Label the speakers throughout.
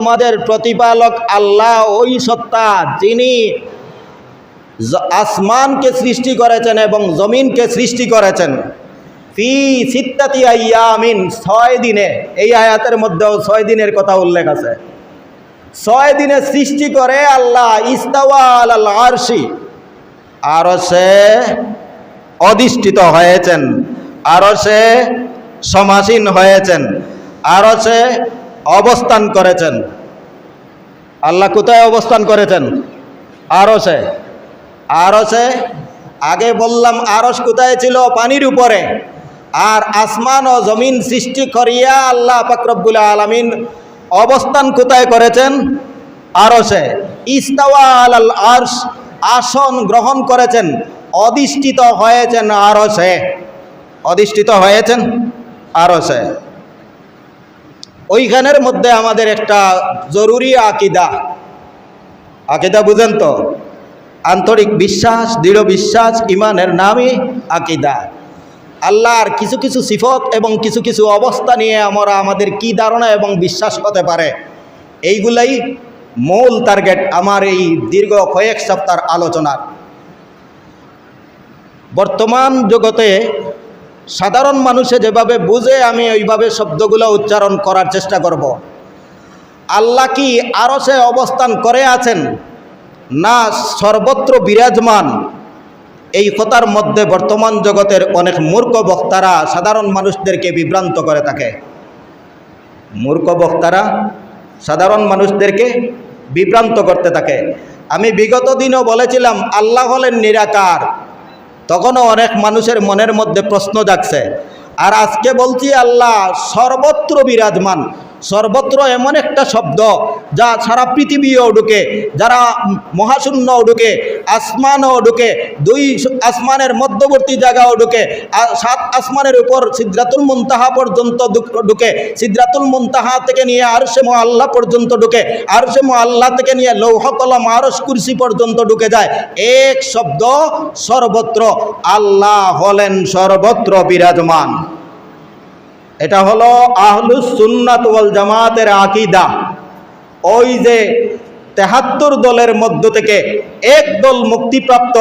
Speaker 1: আমাদের প্রতিপালক আল্লাহ ওই সত্তা যিনি আসমানকে সৃষ্টি করেছেন এবং জমিনকে সৃষ্টি করেছেন। ফি সিত্তাতি আইয়ামিন, ছয় দিনে। এই আয়াতের মধ্যেও ছয় দিনের কথা উল্লেখ আছে। ছয় দিনে সৃষ্টি করে আল্লাহ, ইস্তাওয়া আল আরশি। আরও সে অধিষ্ঠিত হয়েছেন। আরও সে সমাসীন হয়েছেন। আরও সে অবস্থান করেছেন। আল্লাহ কোথায় অবস্থান করেছেন? আরসে আরসে আগে বললাম আরস কোথায় ছিল? পানির উপরে। আর আসমান ও জমিন সৃষ্টি করিয়া আল্লাহ ফাকরবুল আলমিন অবস্থান কোথায় করেছেন? আরসে ইস্তাওয়া আল আরশ, আসন গ্রহণ করেছেন। অধিষ্ঠিত হয়েছেন আরসে অধিষ্ঠিত হয়েছেন আরসে ওইখানের মধ্যে আমাদের একটা জরুরি আকিদা। আকিদা বুঝেন তো? আন্তরিক বিশ্বাস, দৃঢ় বিশ্বাস, ইমানের নামই আকিদা। আল্লাহর কিছু কিছু সিফত এবং কিছু কিছু অবস্থা নিয়ে আমরা আমাদের কি ধারণা এবং বিশ্বাস হতে পারে, এইগুলাই মূল টার্গেট আমার এই দীর্ঘ কয়েক সপ্তাহের আলোচনার। বর্তমান জগতে সাধারণ মানুষে যেভাবে বুঝে আমি ওইভাবে শব্দগুলো উচ্চারণ করার চেষ্টা করব। আল্লাহ কি আরও সে অবস্থান করে আছেন? না সর্বত্র বিরাজমান? এই কথার মধ্যে বর্তমান জগতের অনেক মূর্খ বক্তারা সাধারণ মানুষদেরকে বিভ্রান্ত করে থাকে। মূর্খ বক্তারা সাধারণ মানুষদেরকে বিভ্রান্ত করতে থাকে। আমি বিগত দিনও বলেছিলাম, আল্লাহ হলেন নিরাকার। তখনও অনেক মানুষের মনের মধ্যে প্রশ্ন জাগছে। আর আজকে বলছি আল্লাহ সর্বত্র বিরাজমান। সর্বত্র এমন একটা শব্দ যা সারা পৃথিবীও ঢুকে, যারা মহাশূন্যও ঢুকে, আসমানও ঢুকে, দুই আসমানের মধ্যবর্তী জায়গাও ঢুকে সাত আসমানের উপর সিদ্রাতুল মুনতাহা পর্যন্ত ঢুকে সিদ্রাতুল মুনতাহা থেকে নিয়ে আরশে আল্লাহ পর্যন্ত ঢুকে, আরশে আল্লাহ থেকে নিয়ে লৌহ কলম, আরশ কুরসি পর্যন্ত ঢুকে যায়। এক শব্দ সর্বত্র, আল্লাহ হলেন সর্বত্র বিরাজমান। এটা হলো আহলুস সুন্নাত ওয়াল জামাতের আকিদা। ওই যে তেহাত্তর দলের মধ্য থেকে এক দল মুক্তিপ্রাপ্ত।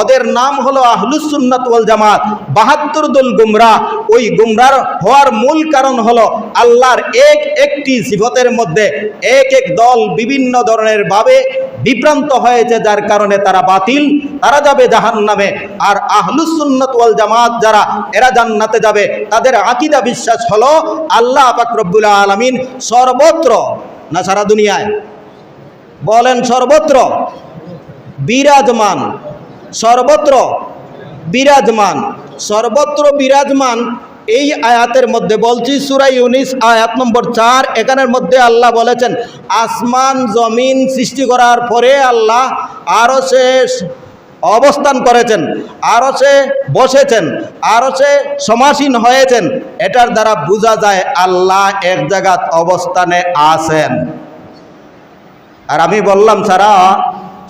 Speaker 1: ওদের নাম হলো আহলুসুন্নাত ওয়াল জামাত। বাহাত্তর দল গুমরা। ওই গুমরার হওয়ার মূল কারণ হলো আল্লাহর এক একটি সিফতের মধ্যে এক এক দল বিভিন্ন ধরনের ভাবে বিভ্রান্ত হয়েছে, যার কারণে তারা বাতিল। তারা যাবে জাহান্নামে। আর আহলুস সুন্নাত ওয়াল জামাত যারা, এরা জান্নাতে যাবে। তাদের আকিদা বিশ্বাস হলো আল্লাহ পাক রব্বুল আলামিন সর্বত্র, না সারা দুনিয়ায়। বলেন সর্বত্র বিরাজমান সর্বত্র বিরাজমান সর্বত্র বিরাজমান, এই আয়াতের মধ্যে বলছি সুরাই ইউনিস আয়াত নম্বর চার, এখানের মধ্যে আল্লাহ বলেছেন, আসমান, জমিন সৃষ্টি করার পরে আল্লাহ আরও সে অবস্থান করেছেন আরও সে বসেছেন আরও সে সমাসীন হয়েছেন, এটার দ্বারা বোঝা যায় আল্লাহ এক জায়গাত অবস্থানে আছেন। আর আমি বললাম, সারা,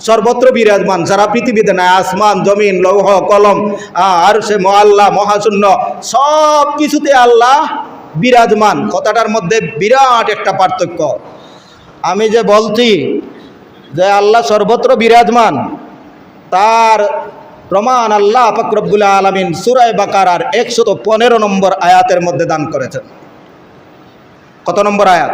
Speaker 1: সর্বত্র বিরাজমান, সারা পৃথিবীতে না আসমান, জমিন, লৌহ, কলম, আর সে মহাল্লা, মহাশূন্য সব কিছুতে আল্লাহ বিরাজমান। কথাটার মধ্যে বিরাট একটা পার্থক্য। আমি যে বলছি যে আল্লাহ সর্বত্র বিরাজমান, তার প্রমাণ আল্লাহ ফকরবুল আলমিন সুরায় বাকারার একশত পনেরো নম্বর আয়াতের মধ্যে দান করেছেন। কত নম্বর আয়াত?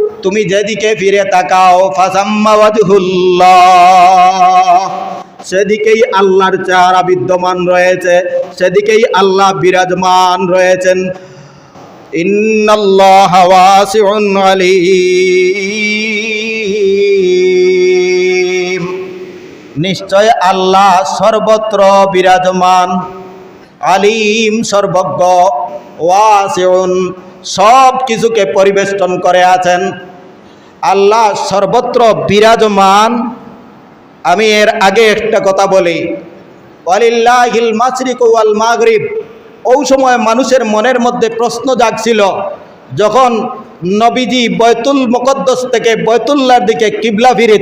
Speaker 1: তুমি যেদিকে ফিরে তাকাও সেদিকেই আল্লাহর চেহারা বিদ্যমান রয়েছে, সেদিকেই আল্লাহ বিরাজমান রয়েছেন। নিশ্চয় আল্লাহ সর্বত্র বিরাজমান, আলিম, সর্বজ্ঞ, ওয়াসিউন সব কিছুকে পরিবেষ্টন করে আছেন। আল্লাহ সর্বত্র বিরাজমান। আমি এর আগে একটা কথা বলি। ওয়ালিল্লাহিল মাশরিক ওয়াল মাগরিব। ওই সময় মানুষের মনের মধ্যে প্রশ্ন জাগছিল, যখন নবীজি বয়তুল মুকদ্দস থেকে বয়তুল্লার দিকে কিবলা ফিরে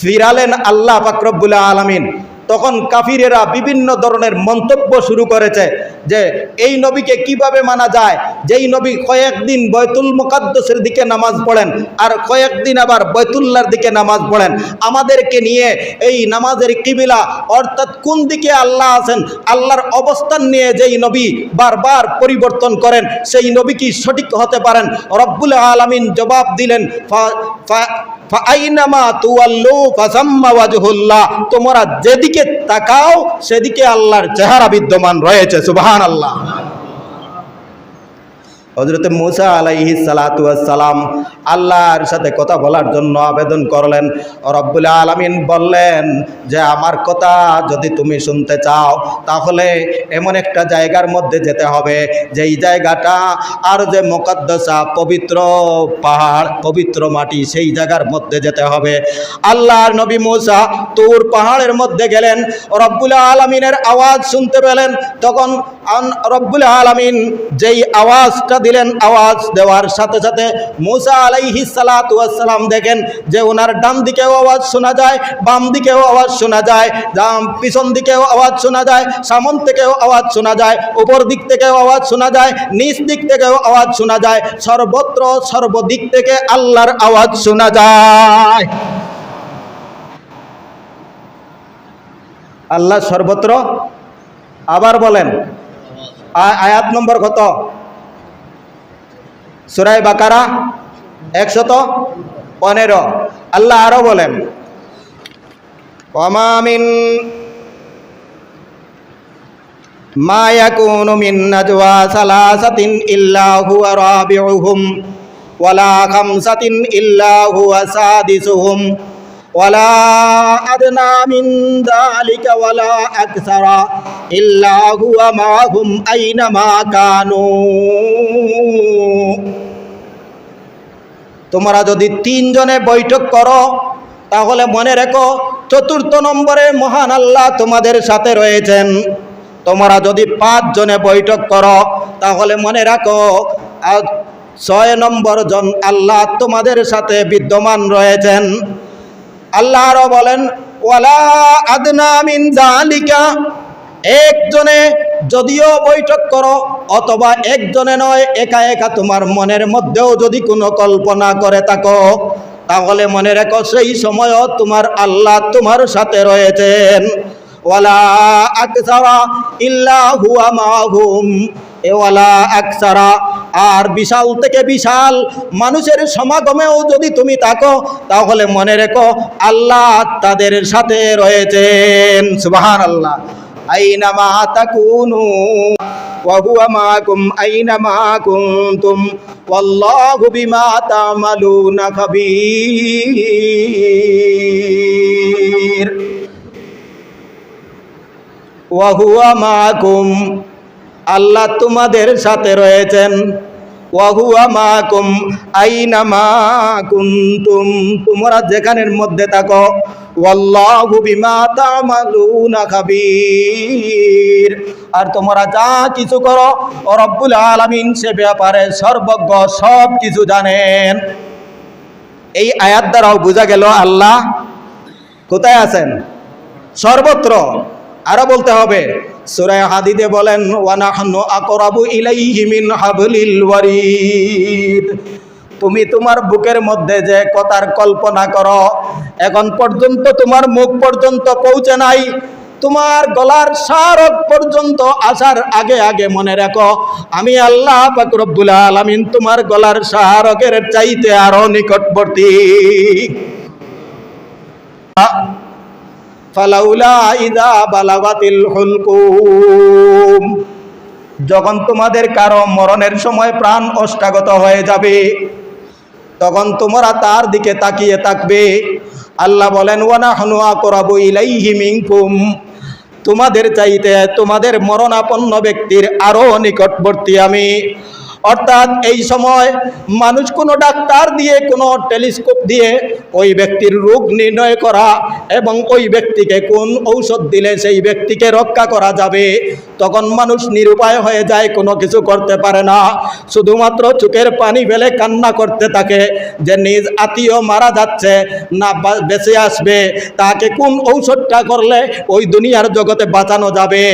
Speaker 1: ফিরালেন আল্লাহ ফাকরবুল্লাহ আলমিন। তখন কাফিরেরা বিভিন্ন ধরনের মন্তব্য শুরু করেছে যে, এই নবীকে কীভাবে মানা যায়? যেই নবী কয়েকদিন বয়তুল মুকাদ্দসের দিকে নামাজ পড়েন আর কয়েকদিন আবার বয়তুল্লার দিকে নামাজ পড়েন। আমাদেরকে নিয়ে এই নামাজের কিবিলা অর্থাৎ কোন দিকে আল্লাহ আছেন, আল্লাহর অবস্থান নিয়ে যেই নবী বারবার পরিবর্তন করেন, সেই নবী কি সঠিক হতে পারেন? রব্বুল আলমিন জবাব দিলেন তোমরা যেদিকে তাকাও সেদিকে আল্লাহর চেহারা বিদ্যমান রয়েছে, সুবহানাল্লাহ। হজরত মুসা আলাইহি সালাম আল্লাহর সাথে কথা বলার জন্য আবেদন করলেন। রব্বুল আলমিন বললেন যে, আমার কথা যদি তুমি শুনতে চাও, তাহলে এমন একটা জায়গার মধ্যে যেতে হবে। যেই জায়গাটা আর যে মোকাদ্দসা পবিত্র পাহাড়, পবিত্র মাটি, সেই জায়গার মধ্যে যেতে হবে। আল্লাহর নবী মুসা তুর পাহাড়ের মধ্যে গেলেন। রব্বুল আলমিনের আওয়াজ শুনতে পেলেন। তখন রব্বুল আলমিন যেই আওয়াজটা দিলেন আওয়াজ দেওয়ার সাথে সাথে মুসা আলাইহি সালাম দেখেন যে ওনার ডান দিকেও আওয়াজ শোনা যায়, বাম দিকেও আওয়াজ শোনা যায় ডাম পিছন দিকেও আওয়াজ শোনা যায়, সামন থেকেও আওয়াজ শোনা যায়, উপর দিক থেকেও আওয়াজ শোনা যায়, নিচ দিক থেকেও আওয়াজ শোনা যায়, সর্বত্র সর্বদিক থেকে আল্লাহর আওয়াজ শোনা যায়। আল্লাহ সর্বত্র আবার বলেন আয়াত নম্বর কত? সুরাই বাকারা একশত পনেরো। আল্লাহ আরও বলেন ওমামিন মা ইয়াকুনু মিন নাজওয়া সালাসাতিন ইল্লা হুয়া রাবিউহুম, ওয়ালা খামসাতিন ইল্লা হুয়া সাদিসুহুম, ওয়ালা তোমরা যদি তিনজনে বৈঠক করো, তাহলে মনে রেখো চতুর্থ নম্বরে মহান আল্লাহ তোমাদের সাথে রয়েছেন। তোমরা যদি পাঁচজনে বৈঠক করো, তাহলে মনে রাখো ছয় নম্বর জন আল্লাহ তোমাদের সাথে বিদ্যমান রয়েছেন। আল্লাহ আরও বলেন, ওয়ালা আদনা মিন জালিকা একজনে যদিও বৈঠক করো, অথবা একজনে নয়, একা একা তোমার মনের মধ্যেও যদি কোনো কল্পনা করে থাকো, তাহলে মনে রেখো সেই সময়ও তোমার আল্লাহ তোমার সাথে রয়েছেন। ওয়ালা আকসারা ইল্লা হুয়া মাহুম। এ ওয়ালা আকসারা। আর বিশাল থেকে বিশাল মানুষের সমাগমেও যদি তুমি থাকো, তাহলে মনে রেখো আল্লাহ তাদের সাথে রয়েছেন। সুবাহান আল্লাহ আইনামা তাকুনু وهو معكم أينما كنتم والله بما تعملون خبير ওয়াহুয়া মাকুম আল্লাহ তোমাদের সাথে রয়েছেন ওয়াহুয়া মাকুম আইনা মাকুন্তুম তোমরা যেখানের মধ্যে থাকো ওয়াল্লাহু বিমা তামালুনা খাবীর। আর তোমরা যা কিছু করো রব্বুল আলামিন সে ব্যাপারে সর্বজ্ঞ সব কিছু জানেন। এই আয়াত দ্বারাও বোঝা গেল আল্লাহ কোথায় আছেন? সর্বত্র। আরও বলতে হবে সুরায় হাদিদে বলেন ওয়ানাহনু আকরাবু ইলাইহি মিন হাবলিল ওয়ারিদ। তুমি তোমার বুকের মধ্যে যে কথার কল্পনা করো এখন পর্যন্ত তোমার মুখ পর্যন্ত পৌঁছে নাই। তোমার গলার সারক পর্যন্ত আসার আগে আগে মনে রাখো, আমি আল্লাহ পাক রব্বুল আলামিন তোমার গলার সারকের চাইতে আরও নিকটবর্তী। যখন তোমাদের কারও মরণের সময় প্রাণ অষ্টাগত হয়ে যাবে, তখন তোমরা তার দিকে তাকিয়ে থাকবে। আল্লাহ বলেন ওয়ানা হনুয়া করাবু ইলাইহি মিনকুম। তোমাদের চাইতে তোমাদের মরণাপন্ন ব্যক্তির আরও নিকটবর্তী আমি। অর্থাৎ এই সময় মানুষ কোনো ডাক্তার দিয়ে, কোনো টেলিস্কোপ দিয়ে ওই ব্যক্তির রোগ নির্ণয় করা এবং ওই ব্যক্তিকে কোন ঔষধ দিলে সেই ব্যক্তিকে রক্ষা করা যাবে, তখন মানুষ নিরুপায় হয়ে যায়, কোনো কিছু করতে পারে না। শুধুমাত্র চোখের পানি ফেলে কান্না করতে থাকে যে নিজ আত্মীয় মারা যাচ্ছে, না বেঁচে আসবে, তাকে কোন ঔষধটা করলে ওই দুনিয়ার জগতে বাঁচানো যাবে?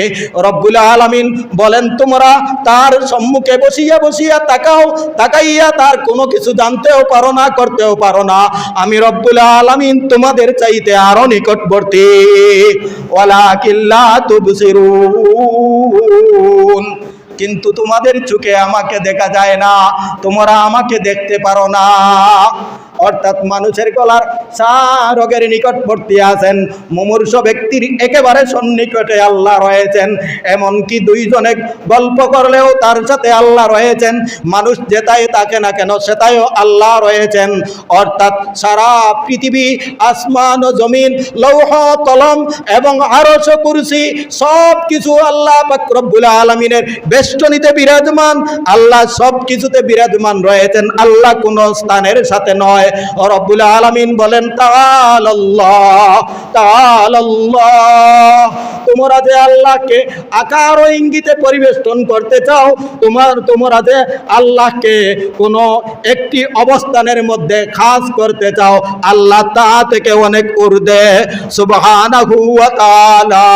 Speaker 1: রব্বুল আলামিন বলেন, তোমরা তার সম্মুখে বসিয়া বসিয়া তাকাও, তাকাইয়া তার কোনো কিছু জানতেও পারো না, করতেও পারো না। আমি রব্বুল আলামিন তোমাদের চাইতে আরও নিকটবর্তী। ওয়ালা কিল্লা তুবসিরুন। কিন্তু তোমাদের চোখে আমাকে দেখা যায় না, তোমরা আমাকে দেখতে পারো না। অর্থাৎ মানুষের গলার সা রোগের নিকটবর্তী আছেন। মুমূর্ষ ব্যক্তির একেবারে সন্নিকটে আল্লাহ রয়েছেন। এমনকি দুইজনে গল্প করলেও তার সাথে আল্লাহ রয়েছেন। মানুষ যেটাই তাকে না কেন সেটাইও আল্লাহ রয়েছেন। অর্থাৎ সারা পৃথিবী, আসমান ও জমিন, লৌহ, কলম এবং আরশ, কুরসি সব কিছু আল্লাহ পাক রব্বুল আলমিনের বেষ্টনীতে বিরাজমান। আল্লাহ সব কিছুতে বিরাজমান রয়েছেন। আল্লাহ কোনো স্থানের সাথে নয়। ও রব্বুল আলমিন বলেন তাল আল্লাহ তোমরা যে আল্লাহকে আকার ও ইঙ্গিতে পরিবেষ্টন করতে চাও, তোমার তোমরা যে আল্লাহকে কোনো একটি অবস্থানের মধ্যে খাস করতে চাও, আল্লাহ তা থেকে অনেক ঊর্ধ্বে। সুবহানাহু ওয়া তাআলা।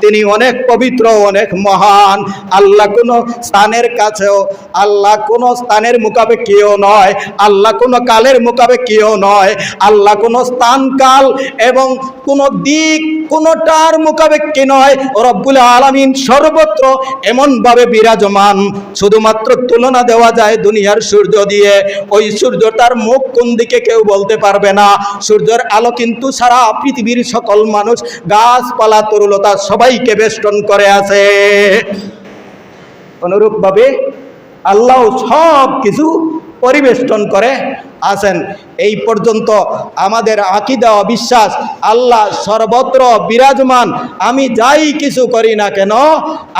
Speaker 1: তিনি অনেক পবিত্র, অনেক মহান। আল্লাহ কোনো স্থানের কাছেও, আল্লাহ কোনো স্থানের মোকাবেক্ষীও নয়, আল্লাহ কোনো কালের মোকাবেক্ষীও নয়, আল্লাহ কোনো স্থান কাল এবং কোনো দিক কোনোটার মোকাবেক্ষী নয় রব্বুল আলামিন সর্বত্র এমনভাবে বিরাজমান। শুধুমাত্র তুলনা দেওয়া যায় দুনিয়ার সূর্য দিয়ে। ওই সূর্যটার মুখ কোন দিকে কেউ বলতে পারবে না। সূর্যের আলো কিন্তু সারা পৃথিবীর সকল মানুষ, গাছপালা, তরুলতা সবাইকে বেষ্টন করে আছে। অনুরূপভাবে আল্লাহ সব কিছু পরিবেষ্টন করে। আছেন, এই পর্যন্ত আমাদের আকিদা অবিশ্বাস আল্লাহ সর্বত্র বিরাজমান। আমি যাই কিছু করি না কেন,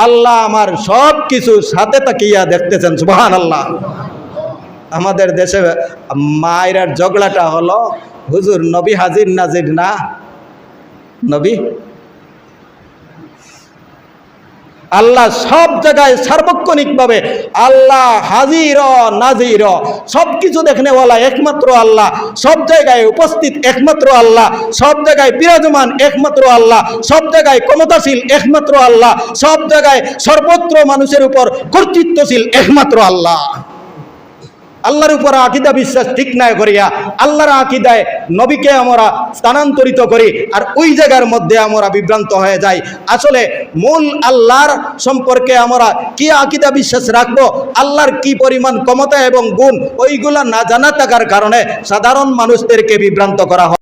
Speaker 1: আল্লাহ আমার সব কিছু সাথে তাকিয়া দেখতেছেন সুবহান আল্লাহ আমাদের দেশে মায়ের ঝগড়াটা হলো, হুজুর নবী হাজির নাজির না? নবী? আল্লাহ সব জায়গায় সার্বক্ষণিকভাবে আল্লাহ হাজির, নাজির সব কিছু দেখনেওয়ালা একমাত্র আল্লাহ, সব জায়গায় উপস্থিত একমাত্র আল্লাহ, সব জায়গায় বিরাজমান একমাত্র আল্লাহ, সব জায়গায় ক্ষমতাশীল একমাত্র আল্লাহ, সব জায়গায় সর্বত্র মানুষের উপর কর্তৃত্বশীল একমাত্র আল্লাহ। আল্লাহর উপর আকিদা বিশ্বাস ঠিক নাই করিয়া আল্লাহর আকিদায় নবীকে আমরা স্থানান্তরিত করি আর ওই জায়গার মধ্যে আমরা বিভ্রান্ত হয়ে যাই। আসলে মূল আল্লাহর সম্পর্কে আমরা কি আকিদা বিশ্বাস রাখব, আল্লাহর কি পরিমাণ ক্ষমতা এবং গুণ, ওইগুলা না জানা থাকার কারণে সাধারণ মানুষদেরকে বিভ্রান্ত করা হয়।